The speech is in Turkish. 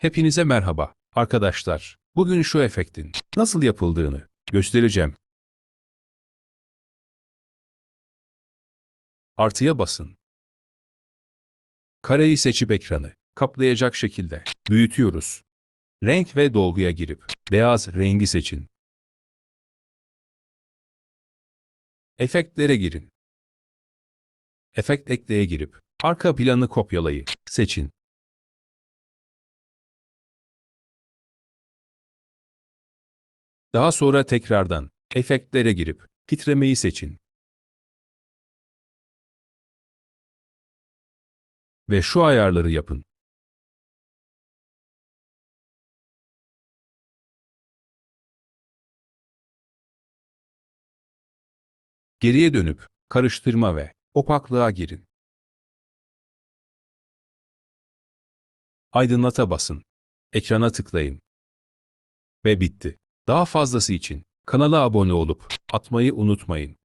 Hepinize merhaba arkadaşlar. Bugün şu efektin nasıl yapıldığını göstereceğim. Artıya basın. Kareyi seçip ekranı kaplayacak şekilde büyütüyoruz. Renk ve dolguya girip beyaz rengi seçin. Efektlere girin. Efekt ekleye girip arka planı kopyalayı seçin. Daha sonra tekrardan efektlere girip titremeyi seçin. Ve şu ayarları yapın. Geriye dönüp karıştırma ve opaklığa girin. Aydınlata basın. Ekrana tıklayın. Ve bitti. Daha fazlası için kanala abone olup atmayı unutmayın.